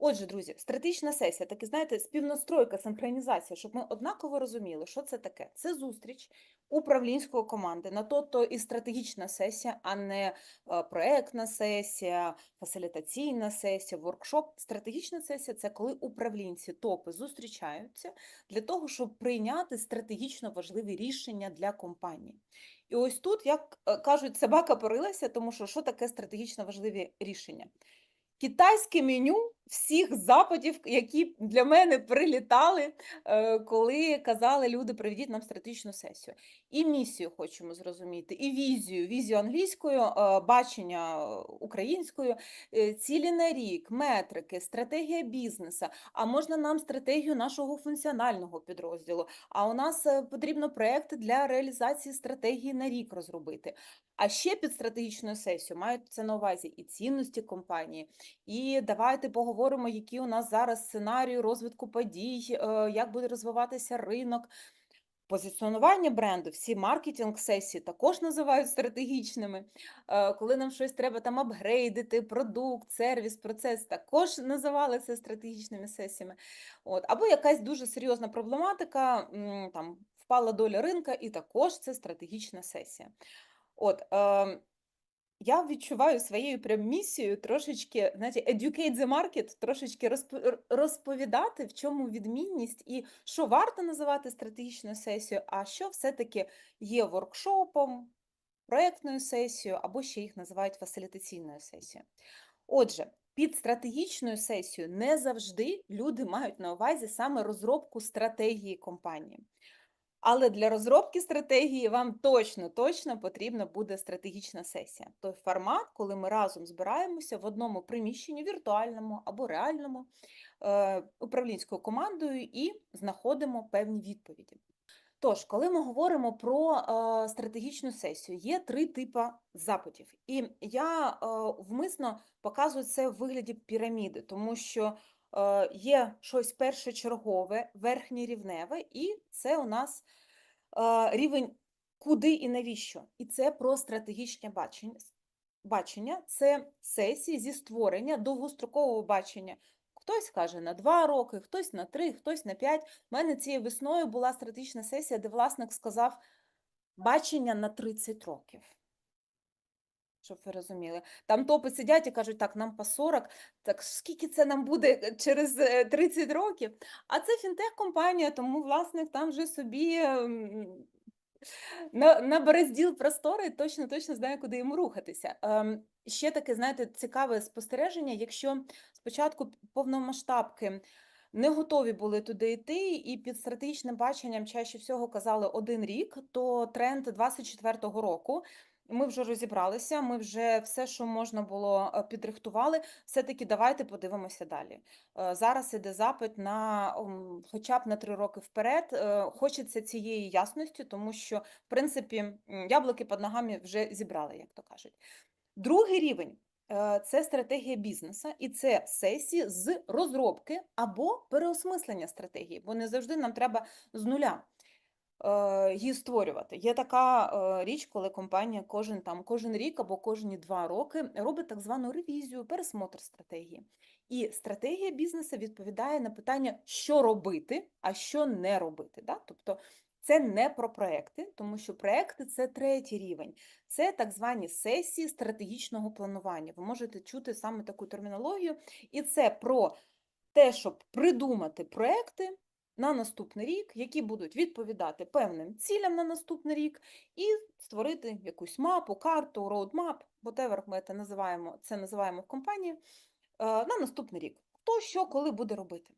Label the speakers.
Speaker 1: Отже, друзі, стратегічна сесія, таки знаєте, співнастройка, синхронізація, щоб ми однаково розуміли, що це таке. Це зустріч управлінської команди. На то то і стратегічна сесія, а не е, проектна сесія, фасилітаційна сесія, воркшоп. Стратегічна сесія це коли управлінці топи зустрічаються для того, щоб прийняти стратегічно важливі рішення для компанії. І ось тут, як е, кажуть, собака порилася, тому що що таке стратегічно важливі рішення? Китайське меню всіх запитів, які для мене прилітали, е, коли казали люди, приведіть нам стратегічну сесію. І місію хочемо зрозуміти, і візію, візію англійською, е, бачення українською, е, цілі на рік, метрики, стратегія бізнесу. А можна нам стратегію нашого функціонального підрозділу. А у нас потрібно проекти для реалізації стратегії на рік розробити. А ще під стратегічною сесією мають це на увазі і цінності компанії, і давайте поговоримо, які у нас зараз сценарії розвитку подій, е, як буде розвиватися ринок. Позиціонування бренду, всі маркетинг сесії також називають стратегічними. Е, Коли нам щось треба там апгрейдити, продукт, сервіс, процес, також називали це стратегічними сесіями. От. Або якась дуже серйозна проблематика, там впала доля ринка, і також це стратегічна сесія. От, е, я відчуваю своєю прям місією трошечки, знаєте, educate the market, трошечки розповідати, в чому відмінність і що варто називати стратегічною сесією, а що все-таки є воркшопом, проєктною сесією, або ще їх називають фасилітаційною сесією. Отже, під стратегічною сесією не завжди люди мають на увазі саме розробку стратегії компанії. Але для розробки стратегії вам точно точно потрібна буде стратегічна сесія. Той формат, коли ми разом збираємося в одному приміщенні, віртуальному або реальному, е, управлінською командою і знаходимо певні відповіді. Тож, коли ми говоримо про е, стратегічну сесію, є три типи запитів. І я е, вмисно показую це в вигляді піраміди, тому що є щось першочергове, верхньорівневе, і це у нас е, рівень куди і навіщо. І це про стратегічне. Бачення це сесії зі створення довгострокового бачення. Хтось каже на два роки, хтось на три, хтось на п'ять. У мене цією весною була стратегічна сесія, де власник сказав бачення на 30 років. Щоб ви розуміли. Там топи сидять і кажуть, так, нам по 40, так скільки це нам буде е, через е, 30 років? А це фінтех-компанія, тому власник там вже собі ем, на, наберезділ простори точно точно знає, куди йому рухатися. Ем, ще таке, знаєте, цікаве спостереження, якщо спочатку повномасштабки не готові були туди йти, і під стратегічним баченням чаще всього казали один рік, то тренд 24-го року. Ми вже розібралися, ми вже все, що можна було, е, підрихтували. Все-таки давайте подивимося далі. Е, Зараз іде запит на хоча б на три роки вперед. Е, Хочеться цієї ясності, тому що, в принципі, яблуки під ногами вже зібрали, як то кажуть. Другий рівень це стратегія бізнесу, і це сесії з розробки або переосмислення стратегії, бо не завжди нам треба з нуля її створювати. Є така е, річ, коли компанія кожен там кожен рік або кожні два роки робить так звану ревізію, пересмотр стратегії. І стратегія бізнесу відповідає на питання, що робити, а що не робити. Да? Тобто це не про проекти, тому що проекти це третій рівень. Це так звані сесії стратегічного планування. Ви можете чути саме таку термінологію, і це про те, щоб придумати проекти на наступний рік, які будуть відповідати певним цілям на наступний рік, і створити якусь мапу, карту, роудмап, whatever ми це називаємо, це називаємо в компанії, е, на наступний рік. Хто що коли буде робити.